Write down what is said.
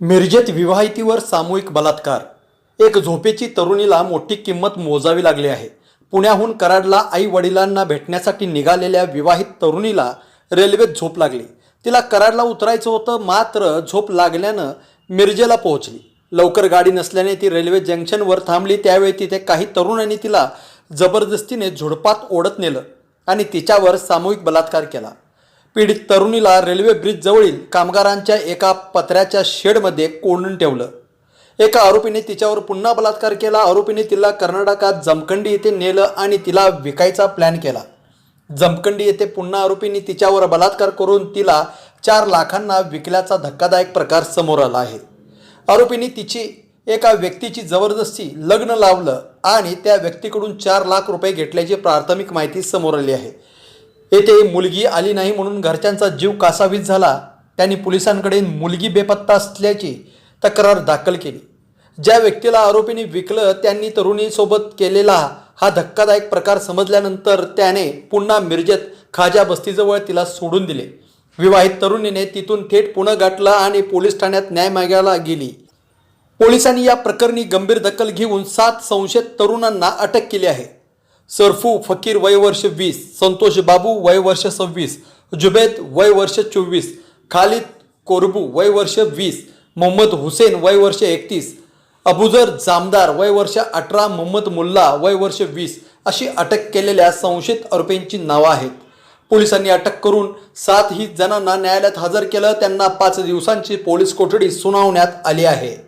मिरजेत विवाहितीवर सामूहिक बलात्कार. एक झोपेची तरुणीला मोठी किंमत मोजावी लागली आहे. पुण्याहून कराडला आई वडिलांना भेटण्यासाठी निघालेल्या विवाहित तरुणीला रेल्वेत झोप लागली. तिला कराडला उतरायचं होतं मात्र झोप लागल्यानं मिरजेला पोहोचली. लवकर गाडी नसल्याने ती रेल्वे जंक्शनवर थांबली. त्यावेळी तिथे काही तरुणांनी तिला जबरदस्तीने झुडपात ओढत नेलं आणि तिच्यावर सामूहिक बलात्कार केला. पीडित तरुणीला रेल्वे ब्रिज जवळील कामगारांच्या एका पत्र्याच्या शेडमध्ये कोंडून ठेवलं. एका आरोपीने तिच्यावर पुन्हा बलात्कार केला. आरोपीने तिला कर्नाटकात जमखंडी येथे नेलं आणि तिला विकायचा प्लॅन केला. जमखंडी येथे पुन्हा आरोपींनी तिच्यावर बलात्कार करून तिला चार लाखांना विकल्याचा धक्कादायक प्रकार समोर आला आहे. आरोपींनी तिची एका व्यक्तीची जबरदस्ती लग्न लावलं आणि त्या व्यक्तीकडून चार लाख रुपये घेतल्याची प्राथमिक माहिती समोर आली आहे. येथे मुलगी आली नाही म्हणून घरच्यांचा जीव कासावीस झाला. त्यांनी पोलिसांकडे मुलगी बेपत्ता असल्याची तक्रार दाखल केली. ज्या व्यक्तीला आरोपींनी विकलं त्यांनी तरुणीसोबत केलेला हा धक्कादायक प्रकार समजल्यानंतर त्याने पुन्हा मिरजेत खाजा बस्तीजवळ तिला सोडून दिले. विवाहित तरुणीने तिथून थेट पुणे गाठलं आणि पोलीस ठाण्यात न्याय मागायला गेली. पोलिसांनी या प्रकरणी गंभीर दखल घेऊन सात संशयित तरुणांना अटक केली आहे. सरफू फकीर वय वर्ष वीस संतोष बाबू वय वर्ष सव्वीस जुबेद वय वर्ष चोवीस खालिद कोरबू वय वर्ष वीस मोहम्मद हुसेन वय वर्ष एकतीस अबुजर जामदार वय वर्ष अठरा? मोहम्मद मुल्ला वय वर्ष वीस अशी अटक केलेल्या संशयित आरोपींची नावं आहेत. पोलिसांनी अटक करून सात ही जणांना न्यायालयात हजर केलं. त्यांना पाच दिवसांची पोलीस कोठडी सुनावण्यात आली आहे.